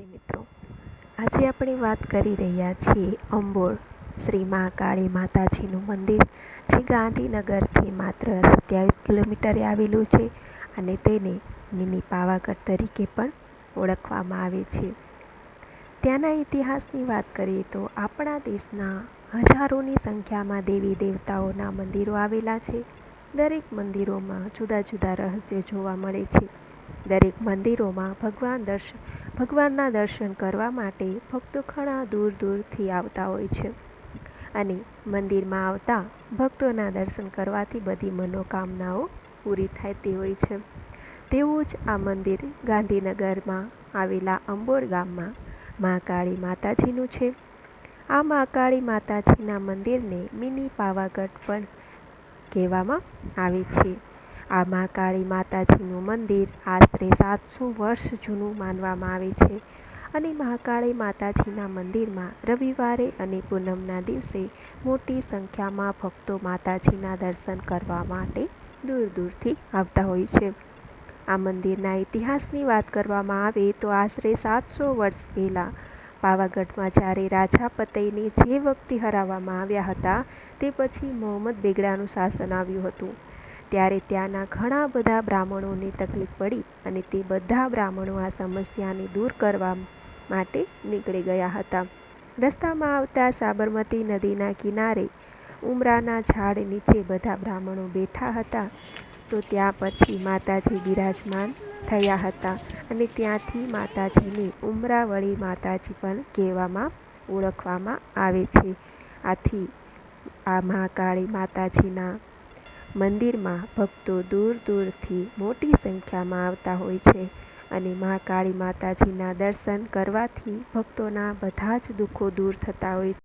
નમસ્તે મિત્રો. આજે આપણે વાત કરી રહ્યા છીએ અંબોળ શ્રી મહાકાળી માતાજીનું મંદિર, જે ગાંધીનગરથી માત્ર સત્યાવીસ કિલોમીટરે આવેલું છે અને તેને મિની પાવાગઢ તરીકે પણ ઓળખવામાં આવે છે. ત્યાંના ઇતિહાસની વાત કરીએ તો આપણા દેશના હજારોની સંખ્યામાં દેવી દેવતાઓના મંદિરો આવેલા છે. દરેક મંદિરોમાં જુદા જુદા રહસ્યો જોવા મળે છે. દરેક મંદિરોમાં ભગવાન દર્શન ભગવાનના દર્શન કરવા માટે ભક્તો ઘણા દૂર દૂરથી આવતા હોય છે. અને મંદિરમાં આવતા ભક્તોના દર્શન કરવાથી બધી મનોકામનાઓ પૂરી થતી હોય છે. તેવું જ આ મંદિર ગાંધીનગરમાં આવેલા અંબોડ ગામમાં મહાકાળી માતાજીનું છે. આ મહાકાળી માતાજીના મંદિરને મિની પાવાગઢ પણ કહેવામાં આવે છે. આ મહાકાળી માતાજીનું મંદિર આશરે સાતસો વર્ષ જૂનું માનવામાં આવે છે અને મહાકાળી માતાજીના મંદિરમાં રવિવારે અને પૂનમના દિવસે મોટી સંખ્યામાં ભક્તો માતાજીના દર્શન કરવા માટે દૂર દૂરથી આવતા હોય છે. આ મંદિરના ઇતિહાસની વાત કરવામાં આવે તો આશરે સાતસો વર્ષ પહેલાં પાવાગઢમાં જ્યારે રાજા પતઈને જે વખતે હરાવવામાં આવ્યા હતા તે પછી મોહમ્મદ બેગડાનું શાસન આવ્યું હતું. ત્યારે ત્યાંના ઘણા બધા બ્રાહ્મણોને તકલીફ પડી અને તે બધા બ્રાહ્મણો આ સમસ્યાને દૂર કરવા માટે નીકળી ગયા હતા. રસ્તામાં આવતા સાબરમતી નદીના કિનારે, ઉમરાના ઝાડ નીચે બધા બ્રાહ્મણો બેઠા હતા. તો ત્યાં પછી માતાજી બિરાજમાન થયા હતા અને ત્યાંથી માતાજીને ઉમરાવળી માતાજી પણ કહેવામાં ઓળખવામાં આવે છે. આથી આ મહાકાળી માતાજીના મંદિરમાં ભક્તો દૂર દૂરથી મોટી સંખ્યામાં આવતા હોય છે અને મહાકાળી માતાજીના દર્શન કરવાથી ભક્તોના બધા જ દુઃખો દૂર થતા હોય